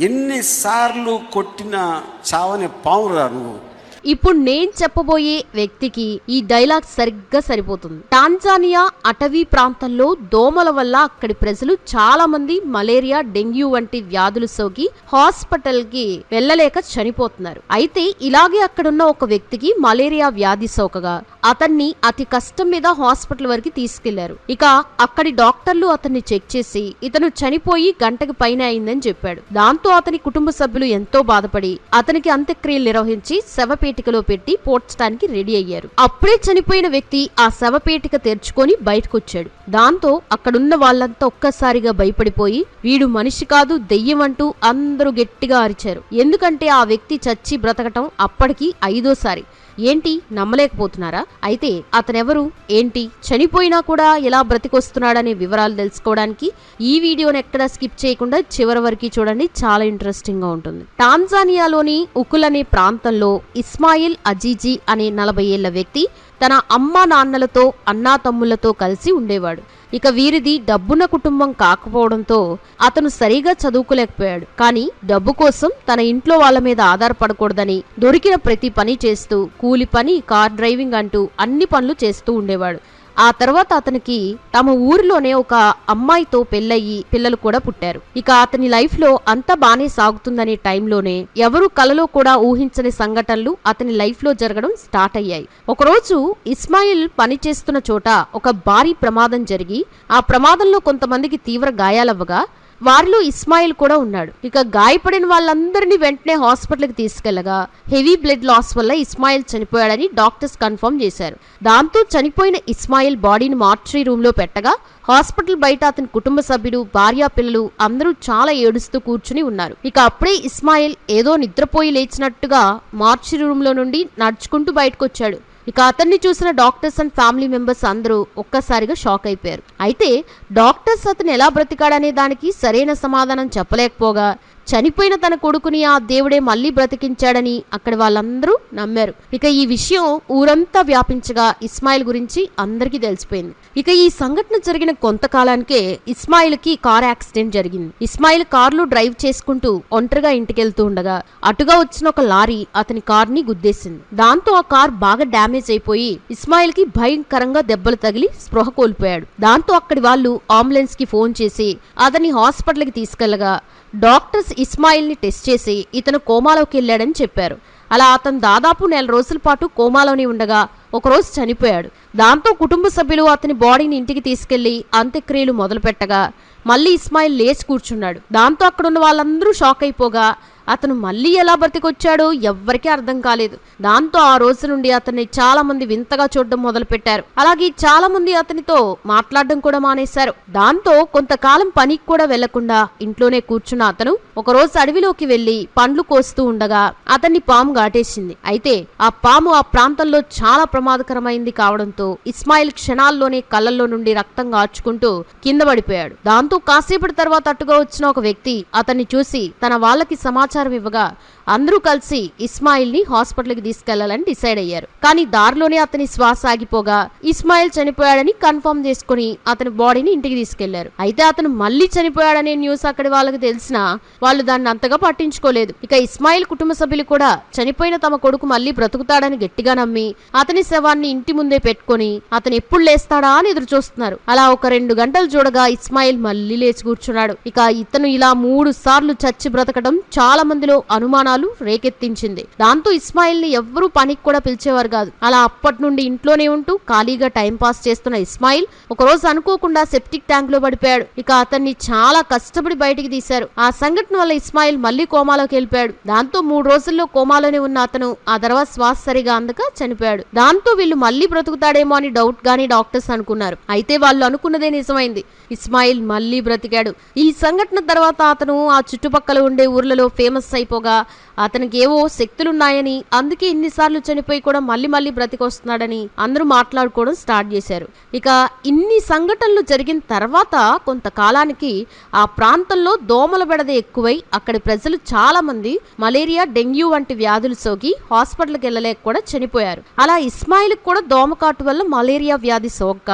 ఎన్నిసార్లు కొట్టిన చావని పావురా నువ్వు? ఇప్పుడు నేను చెప్పబోయే వ్యక్తికి ఈ డైలాగ్ సరిగ్గా సరిపోతుంది. టాంజానియా అటవీ ప్రాంతంలో దోమల వల్ల అక్కడి ప్రజలు చాలా మంది మలేరియా డెంగ్యూ వంటి వ్యాధులు సోకి హాస్పిటల్కి వెళ్ళలేక చనిపోతున్నారు. అయితే ఇలాగే అక్కడున్న ఒక వ్యక్తికి మలేరియా వ్యాధి సోకగా అతన్ని అతి కష్టం మీద హాస్పిటల్ వరకు తీసుకెళ్ళారు. ఇక అక్కడి డాక్టర్లు అతన్ని చెక్ చేసి ఇతను చనిపోయి గంటకి పైన అయిందని చెప్పాడు. దాంతో అతని కుటుంబ సభ్యులు ఎంతో బాధపడి అతనికి అంత్యక్రియలు నిర్వహించి శవపేటికలో పెట్టి పోడ్చడానికి రెడీ అయ్యారు. అప్పుడే చనిపోయిన వ్యక్తి ఆ శవపేటిక తెరుచుకొని బయటకొచ్చాడు. దాంతో అక్కడున్న వాళ్ళంతా ఒక్కసారిగా భయపడిపోయి వీడు మనిషి కాదు దెయ్యం అంటూ అందరూ గట్టిగా అరిచారు. ఎందుకంటే ఆ వ్యక్తి చచ్చి బ్రతకటం అప్పటికి ఐదోసారి. ఏంటి? నమ్మలేకపోతున్నారా? అయితే అతనెవరు? ఏంటి? చనిపోయినా కూడా ఎలా బ్రతికొస్తున్నాడనే వివరాలు తెలుసుకోవడానికి ఈ వీడియోని ఎక్కడా స్కిప్ చేయకుండా చివరి వరకు చూడండి. చాలా ఇంట్రెస్టింగ్గా ఉంటుంది. టాంజానియాలోని ఉకుల్ అనే ప్రాంతంలో ఇస్మాయిల్ అజీజీ అనే నలభై ఏళ్ళ వ్యక్తి తన అమ్మా నాన్నలతో అన్నా తమ్ముళ్ళతో కలిసి ఉండేవాడు. ఇక వీరిది డబ్బున్న కుటుంబం కాకపోవడంతో అతను సరిగా చదువుకోలేకపోయాడు. కానీ డబ్బు కోసం తన ఇంట్లో వాళ్ళ మీద ఆధారపడకూడదని దొరికిన ప్రతి పని చేస్తూ కూలి పని కార్ డ్రైవింగ్ అంటూ అన్ని పనులు చేస్తూ ఉండేవాడు. ఆ తర్వాత అతనికి తమ ఊరిలోనే ఒక అమ్మాయితో పెళ్ళయి పిల్లలు కూడా పుట్టారు. ఇక అతని లైఫ్లో అంతా బానే సాగుతుందనే టైంలోనే ఎవరు కలలో కూడా ఊహించని సంఘటనలు అతని లైఫ్లో జరగడం స్టార్ట్ అయ్యాయి. ఒకరోజు ఇస్మాయిల్ పనిచేస్తున్న చోట ఒక భారీ ప్రమాదం జరిగి ఆ ప్రమాదంలో కొంతమందికి తీవ్ర గాయాలవ్వగా వారిలో ఇస్మాయిల్ కూడా ఉన్నాడు. ఇక గాయపడిన వాళ్ళందరినీ వెంటనే హాస్పిటల్కి తీసుకెళ్ళగా హెవీ బ్లడ్ లాస్ వల్ల ఇస్మాయిల్ చనిపోయాడని డాక్టర్స్ కన్ఫర్మ్ చేశారు. దాంతో చనిపోయిన ఇస్మాయిల్ బాడీని మార్చరీ రూమ్లో పెట్టగా హాస్పిటల్ బయట అతని కుటుంబ సభ్యులు భార్యా పిల్లలు అందరూ చాలా ఏడుస్తూ కూర్చుని ఉన్నారు. ఇక అప్పుడే ఇస్మాయిల్ ఏదో నిద్రపోయి లేచినట్టుగా మార్చరీ రూమ్లో నుండి నడుచుకుంటూ బయటకు వచ్చాడు ఇక అతన్ని చూసిన డాక్టర్స్ అండ్ ఫ్యామిలీ మెంబర్స్ అందరూ ఒక్కసారిగా షాక్ అయిపోయారు. అయితే డాక్టర్స్ అతను ఎలా బ్రతికాడనే దానికి సరైన సమాధానం చెప్పలేకపోగా చనిపోయిన తన కొడుకుని ఆ దేవుడే మళ్ళీ బ్రతికించాడని అక్కడ వాళ్ళందరూ నమ్మారు. ఇక ఈ విషయం ఊరంతా వ్యాపించగా ఇస్మాయిల్ గురించి అందరికీ తెలిసిపోయింది. ఇక ఈ సంఘటన జరిగిన కొంతకాలానికే ఇస్మాయిల్కి కార్ యాక్సిడెంట్ జరిగింది. ఇస్మాయిల్ కార్లు డ్రైవ్ చేసుకుంటూ ఒంటరిగా ఇంటికెళ్తూ ఉండగా అటుగా వచ్చిన ఒక లారీ అతని కార్ని గుద్దేసింది. దాంతో ఆ కార్ బాగా డ్యామేజ్ అయిపోయి ఇస్మాయిల్కి భయంకరంగా దెబ్బలు తగిలి స్పృహ కోల్పోయాడు. దాంతో అక్కడి వాళ్ళు అంబులెన్స్కి ఫోన్ చేసి అతని హాస్పిటల్కి తీసుకెళ్ళగా డాక్టర్స్ ఇస్మాయిల్ని టెస్ట్ చేసి ఇతను కోమాలోకి వెళ్ళాడని చెప్పారు. అలా అతను దాదాపు నెల రోజుల పాటు కోమాలోనే ఉండగా ఒకరోజు చనిపోయాడు. దాంతో కుటుంబ సభ్యులు అతని బాడీని ఇంటికి తీసుకెళ్ళి అంత్యక్రియలు మొదలుపెట్టగా మళ్ళీ ఇస్మాయిల్ లేచి కూర్చున్నాడు. దాంతో అక్కడున్న వాళ్ళందరూ షాక్ అయిపోగా అతను మళ్ళీ ఎలా బ్రతికొచ్చాడో ఎవ్వరికీ అర్థం కాలేదు. దాంతో ఆ రోజు నుండి అతన్ని చాలా మంది వింతగా చూడడం మొదలు పెట్టారు అలాగే చాలా మంది అతనితో మాట్లాడడం కూడా మానేశారు. దాంతో కొంతకాలం పనికి కూడా వెళ్ళకుండా ఇంట్లోనే కూర్చున్న అతను ఒకరోజు అడవిలోకి వెళ్ళి పండ్లు కోస్తూ ఉండగా అతన్ని పాము గాటేసింది. అయితే ఆ పాము ఆ ప్రాంతంలో చాలా ప్రమాదకరమైంది కావడంతో ఇస్మాయిల్ క్షణాల్లోనే కళ్ళల్లో నుండి రక్తం గార్చుకుంటూ కింద పడిపోయాడు. దాంతో కాసేపటి తర్వాత అట్టుగా వచ్చిన ఒక వ్యక్తి అతన్ని చూసి తన వాళ్ళకి సమాచారం ఇవ్వగా అందరూ కలిసి ఇస్మాయిల్ని హాస్పిటల్కి తీసుకెళ్ళాలని డిసైడ్ అయ్యారు. కానీ దారిలోనే అతని శ్వాస ఆగిపోగా ఇస్మాయిల్ చనిపోయాడని కన్ఫర్మ్ చేసుకుని అతని బాడీని ఇంటికి తీసుకెళ్ళారు. అయితే అతను మళ్ళీ చనిపోయాడనే న్యూస్ అక్కడి వాళ్ళకి తెలిసినా వాళ్ళు దాన్ని అంతగా పట్టించుకోలేదు. ఇక ఇస్మాయిల్ కుటుంబ సభ్యులు కూడా చనిపోయిన తమ కొడుకు మళ్ళీ బ్రతుకుతాడని గట్టిగా నమ్మి అతని శవాన్ని ఇంటి ముందే పెట్టుకొని అతను ఎప్పుడు లేస్తాడా అని ఎదురు చూస్తున్నారు అలా ఒక రెండు గంటలు చూడగా ఇస్మాయిల్ మళ్ళీ లేచి కూర్చున్నాడు. ఇక ఇతను ఇలా మూడు సార్లు చచ్చి బ్రతకడం చాలా మందిలో అనుమానాలు రేకెత్తించింది. దాంతో ఇస్మాయిల్ని ఎవ్వరూ పనికి కూడా పిలిచేవారు కాదు. అలా అప్పటి నుండి ఇంట్లోనే ఉంటూ ఖాళీగా టైం పాస్ చేస్తున్న ఇస్మాయిల్ ఒక రోజు అనుకోకుండా సెప్టిక్ ట్యాంక్లో పడిపోయాడు. ఇక అతన్ని చాలా కష్టపడి బయటికి తీశారు. ఆ సంఘటన వల్ల ఇస్మాయిల్ మళ్ళీ కోమాలోకి వెళ్ళిపోయాడు. దాంతో మూడు రోజుల్లో కోమాలోనే ఉన్న అతను ఆ తర్వాత శ్వాస సరిగా అందక చనిపోయాడు. దాంతో వీళ్ళు మళ్ళీ బ్రతుకుతాడేమో అని డౌట్ గానీ డాక్టర్స్ అనుకున్నారు. అయితే వాళ్ళు అనుకున్నదే నిజమైంది. ఇస్మాయిల్ మళ్ళీ బ్రతికాడు. ఈ సంఘటన తర్వాత అతను ఆ చుట్టుపక్కల ఉండే ఊర్లలో ఫేమస్ అయిపోగా అతనికి ఏవో శక్తులున్నాయని అందుకే ఇన్నిసార్లు చనిపోయి కూడా మళ్ళీ మళ్ళీ బ్రతికొస్తున్నాడని అందరూ మాట్లాడుకోవడం స్టార్ట్ చేశారు. ఇక ఇన్ని సంఘటనలు జరిగిన తర్వాత కొంతకాలానికి ఆ ప్రాంతంలో దోమల బెడద ఎక్కువై అక్కడి ప్రజలు చాలా మంది మలేరియా డెంగ్యూ వంటి వ్యాధులు సోకి హాస్పిటల్కి వెళ్ళలేక కూడా చనిపోయారు. అలా ఇస్మాయిల్ కూడా దోమకాటు వల్ల మలేరియా వ్యాధి సోక్క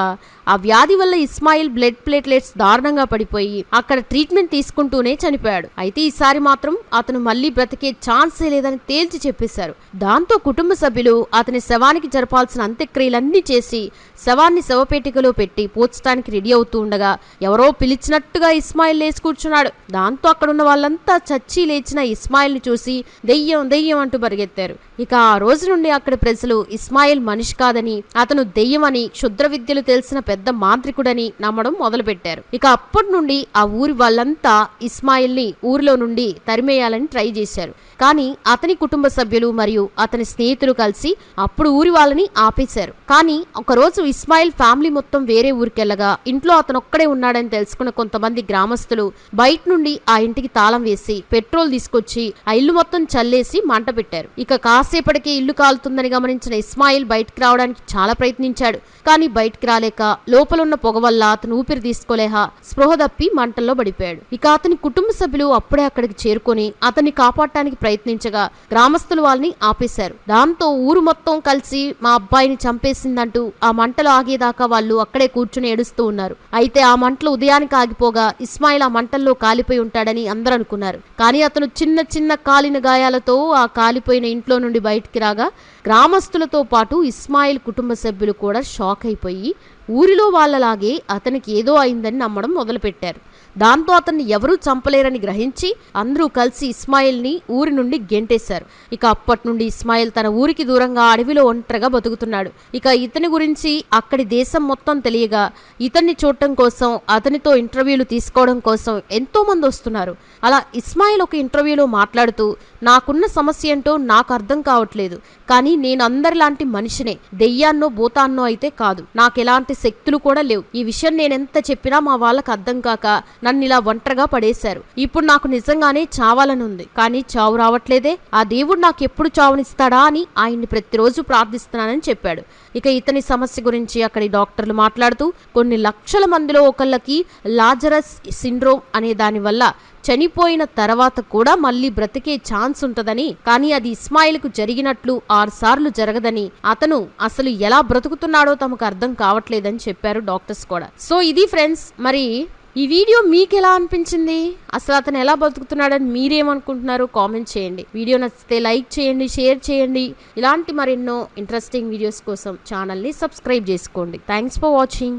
ఆ వ్యాధి వల్ల ఇస్మాయిల్ బ్లడ్ ప్లేట్లెట్స్ దారుణంగా పడిపోయి అక్కడ ట్రీట్మెంట్ తీసుకుంటూనే చనిపోయాడు. అయితే ఈసారి మాత్రం అతను అతను మళ్ళీ బ్రతికే ఛాన్సే లేదని తేల్చి చెప్పేశారు. దాంతో కుటుంబ సభ్యులు అతని శవానికి జరపాల్సిన అంత్యక్రియలన్నీ చేసి శవాన్ని శవపేటికలో పెట్టి పోల్చడానికి రెడీ అవుతూ ఉండగా ఎవరో పిలిచినట్టుగా ఇస్మాయిల్ లేచి కూర్చున్నాడు. దాంతో అక్కడున్న వాళ్ళంతా చచ్చి లేచిన ఇస్మాయిల్ని చూసి దెయ్యం దెయ్యం అంటూ పరిగెత్తారు. ఇక ఆ రోజు నుండి అక్కడి ప్రజలు ఇస్మాయిల్ మనిషి కాదని అతను దెయ్యమని క్షుద్ర విద్యలు తెలిసిన పెద్ద మాంత్రికుడని నమ్మడం మొదలుపెట్టారు. ఇక అప్పటి నుండి ఆ ఊరి వాళ్ళంతా ఇస్మాయిల్ని ఊరిలో నుండి తరిమేయాలని ట్రై చేశారు. కానీ అతని కుటుంబ సభ్యులు మరియు అతని స్నేహితులు కలిసి అప్పుడు ఊరి వాళ్ళని ఆపేశారు. కానీ ఒకరోజు ఇస్మాయిల్ ఫ్యామిలీ మొత్తం వేరే ఊరికెళ్ళగా ఇంట్లో అతను ఒక్కడే ఉన్నాడని తెలుసుకున్న కొంతమంది గ్రామస్తులు బయట నుండి ఆ ఇంటికి తాళం వేసి పెట్రోల్ తీసుకొచ్చి ఆ ఇల్లు మొత్తం చల్లేసి మంట పెట్టారు. ఇక కాసేపటికి ఇల్లు కాలుతుందని గమనించిన ఇస్మాయిల్ బయటికి రావడానికి చాలా ప్రయత్నించాడు. కానీ బయటకు రాలేక లోపలున్న పొగ వల్ల అతను ఊపిరి తీసుకోలేక స్పృహ తప్పి మంటల్లో పడిపోయాడు. ఇక అతని కుటుంబ సభ్యులు అప్పుడే అక్కడికి చేరుకొని అతన్ని కాపాడటానికి ప్రయత్నించగా గ్రామస్తులు వాళ్ళని ఆపేశారు. దాంతో ఊరు మొత్తం కలిసి మా అబ్బాయిని చంపేసిందంటూ ఆ మంటలు ఆగేదాకా వాళ్ళు అక్కడే కూర్చుని ఏడుస్తూ ఉన్నారు. అయితే ఆ మంటలు ఉదయానికి ఆగిపోగా ఇస్మాయిల్ ఆ మంటల్లో కాలిపోయి ఉంటాడని అందరూ అనుకున్నారు. కానీ అతను చిన్న చిన్న కాలిన గాయాలతో ఆ కాలిపోయిన ఇంట్లో నుండి బయటికి రాగా గ్రామస్తులతో పాటు ఇస్మాయిల్ కుటుంబ సభ్యులు కూడా షాక్ అయిపోయి ఊరిలో వాళ్ళలాగే అతనికి ఏదో అయిందని నమ్మడం మొదలుపెట్టారు. దాంతో అతన్ని ఎవరూ చంపలేరని గ్రహించి అందరూ కలిసి ఇస్మాయిల్ని ఊరి నుండి గెంటేశారు. ఇక అప్పటి నుండి ఇస్మాయిల్ తన ఊరికి దూరంగా అడవిలో ఒంటరిగా బతుకుతున్నాడు. ఇక ఇతని గురించి అక్కడి దేశం మొత్తం తెలియగా ఇతన్ని చూడటం కోసం అతనితో ఇంటర్వ్యూలు తీసుకోవడం కోసం ఎంతో మంది వస్తున్నారు. అలా ఇస్మాయిల్ ఒక ఇంటర్వ్యూలో మాట్లాడుతూ నాకున్న సమస్య ఏంటో నాకు అర్థం కావట్లేదు. కానీ నేను అందరిలాంటి మనిషినే. దెయ్యాన్నో భూతాన్నో అయితే కాదు. నాకు ఎలాంటి శక్తులు కూడా లేవు. ఈ విషయం నేనెంత చెప్పినా మా వాళ్ళకి అర్థం కాక నన్ను ఇలా ఒంటరిగా పడేశారు. ఇప్పుడు నాకు నిజంగానే చావాలని ఉంది. కానీ చావు రావట్లేదే. ఆ దేవుడు నాకు ఎప్పుడు చావునిస్తాడా అని ఆయన్ని ప్రతిరోజు ప్రార్థిస్తున్నానని చెప్పాడు. ఇక ఇతని సమస్య గురించి అక్కడి డాక్టర్లు మాట్లాడుతూ కొన్ని లక్షల మందిలో ఒకళ్ళకి లాజరస్ సిండ్రోమ్ అనే దాని వల్ల చనిపోయిన తర్వాత కూడా మళ్ళీ బ్రతికే ఛాన్స్ ఉంటదని కానీ అది ఇస్మాయిల్కు జరిగినట్లు ఆరుసార్లు జరగదని అతను అసలు ఎలా బ్రతుకుతున్నాడో తమకు అర్థం కావట్లేదని చెప్పారు డాక్టర్స్ కూడా. సో ఇది ఫ్రెండ్స్ మరి ఈ వీడియో మీకు ఎలా అనిపించింది? అసలు అతను ఎలా బతుకుతున్నాడని మీరేమనుకుంటున్నారు? కామెంట్ చేయండి. వీడియో నచ్చితే లైక్ చేయండి షేర్ చేయండి. ఇలాంటి మరెన్నో ఇంట్రెస్టింగ్ వీడియోస్ కోసం ఛానల్ని సబ్స్క్రైబ్ చేసుకోండి. Thanks for watching.